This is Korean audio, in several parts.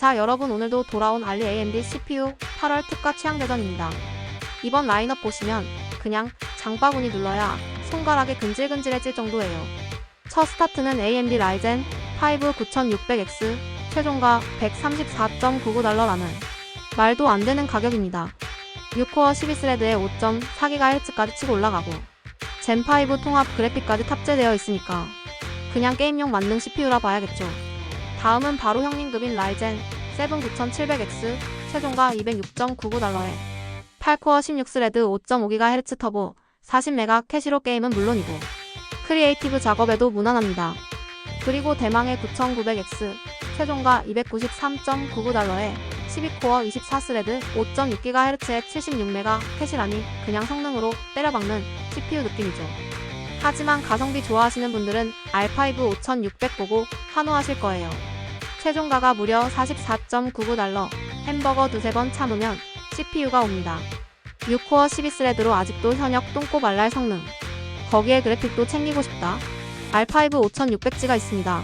자 여러분 오늘도 돌아온 알리 AMD CPU 8월 특가 취향대전입니다. 이번 라인업 보시면 그냥 장바구니 눌러야 손가락에 근질근질해질 정도예요. 첫 스타트는 AMD 라이젠 5 9600X 최종가 134.99달러라는 말도 안 되는 가격입니다. 6코어 12스레드에 5.4GHz까지 치고 올라가고 젠5 통합 그래픽까지 탑재되어 있으니까 그냥 게임용 만능 CPU라 봐야겠죠. 다음은 바로 형님 급인 라이젠 7 9700X 최종가 206.99달러에 8코어 16스레드 5.5GHz 터보 40메가 캐시로 게임은 물론이고 크리에이티브 작업에도 무난합니다. 그리고 대망의 9900X 최종가 293.99달러에 12코어 24스레드 5.6GHz의 76메가 캐시라니 그냥 성능으로 때려박는 CPU 느낌이죠. 하지만 가성비 좋아하시는 분들은 R5 5600 보고 환호하실 거예요. 최종가가 무려 44.99달러, 햄버거 두세 번 참으면 CPU가 옵니다. 6코어 12스레드로 아직도 현역 똥꼬 발랄 성능. 거기에 그래픽도 챙기고 싶다. R5 5600G가 있습니다.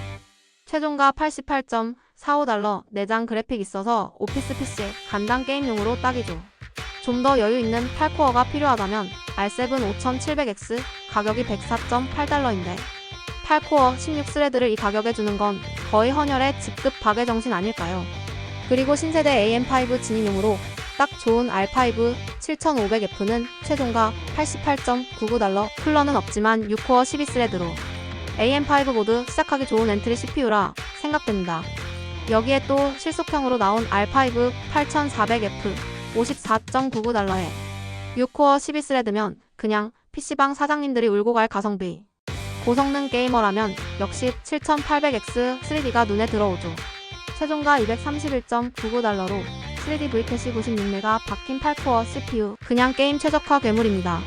최종가 88.45달러, 내장 그래픽 있어서 오피스 PC, 간단 게임용으로 딱이죠. 좀 더 여유 있는 8코어가 필요하다면 R7 5700X 가격이 104.8달러인데 8코어 16스레드를 이 가격에 주는 건 거의 헌혈의 직급 박의 정신 아닐까요? 그리고 신세대 AM5 진입용으로 딱 좋은 R5 7500F는 최종가 88.99달러 쿨러는 없지만 6코어 12스레드로 AM5 모드 시작하기 좋은 엔트리 CPU라 생각됩니다. 여기에 또 실속형으로 나온 R5 8400F 54.99달러에 6코어 12스레드면 그냥 PC방 사장님들이 울고 갈 가성비. 고성능 게이머라면 역시 7800X 3D가 눈에 들어오죠. 최종가 231.99달러로 3D V캐시 96메가 박힌 8코어 CPU 그냥 게임 최적화 괴물입니다.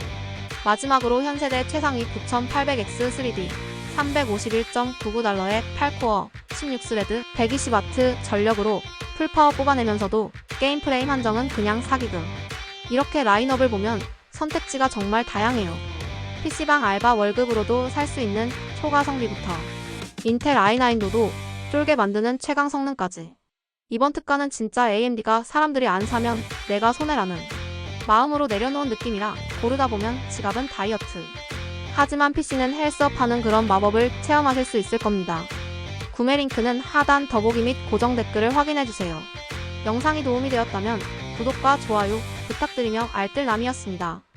마지막으로 현세대 최상위 9800X 3D 351.99달러의 8코어 16스레드 120W 전력으로 풀파워 뽑아내면서도 게임 프레임 한정은 그냥 사기금. 이렇게 라인업을 보면 선택지가 정말 다양해요. PC방 알바 월급으로도 살 수 있는 초가성비부터 인텔 i9도도 쫄게 만드는 최강 성능까지. 이번 특가는 진짜 AMD가 사람들이 안 사면 내가 손해라는 마음으로 내려놓은 느낌이라 고르다 보면 지갑은 다이어트. 하지만 PC는 헬스업 하는 그런 마법을 체험하실 수 있을 겁니다. 구매 링크는 하단 더보기 및 고정 댓글을 확인해주세요. 영상이 도움이 되었다면 구독과 좋아요 부탁드리며 알뜰남이었습니다.